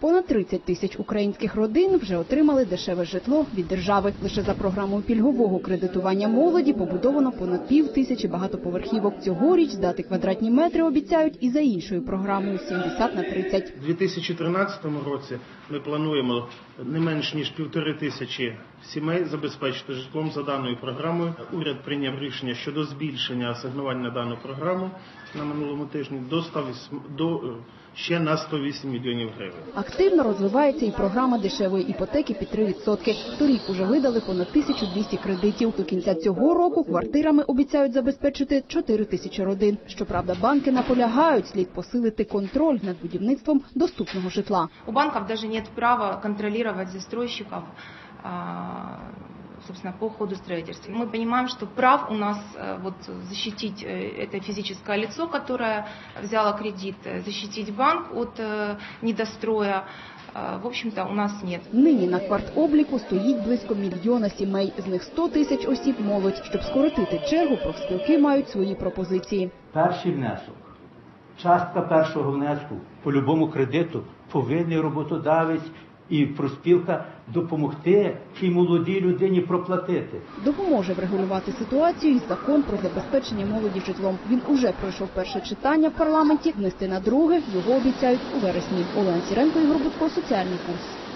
Понад 30 тисяч українських родин вже отримали дешеве житло від держави. Лише за програмою пільгового кредитування молоді побудовано понад пів тисячі багатоповерхівок. Цьогоріч здати квадратні метри обіцяють і за іншою програмою 70 на 30. У 2013 році ми плануємо не менш ніж півтори тисячі сімей забезпечити житлом за даною програмою. Уряд прийняв рішення щодо збільшення асигнувань на дану програму на минулому тижні до 108, до е, ще на 108 мільйонів гривень. Активно розвивається і програма дешевої іпотеки під 3%. Торік уже видали понад 1200 кредитів. До кінця цього року квартирами обіцяють забезпечити 4 тисячі родин. Щоправда, банки наполягають, слід посилити контроль над будівництвом доступного житла. У банків навіть немає права контролювати застройщиков а, собственно, по ходу строительства. Мы понимаем, что прав у нас э, вот, защитить э, это физическое лицо, которое взяло кредит, э, защитить банк от э, недостроя, э, в общем-то, у нас нет. Нині на квартобліку стоїть близько мільйона сімей, з них 100 тисяч осіб молодь. Щоб скоротити чергу, профспілки мають свої пропозиції. Перший внесок, частка першого внеску по любому кредиту повинен роботодавець і профспілка допомогти тій молодій людині проплатити. Допоможе врегулювати ситуацію і закон про забезпечення молоді житлом. Він уже пройшов перше читання в парламенті. Внести на друге його обіцяють у вересні. Олена Сіренко, Ігор Будко, соціальний курс.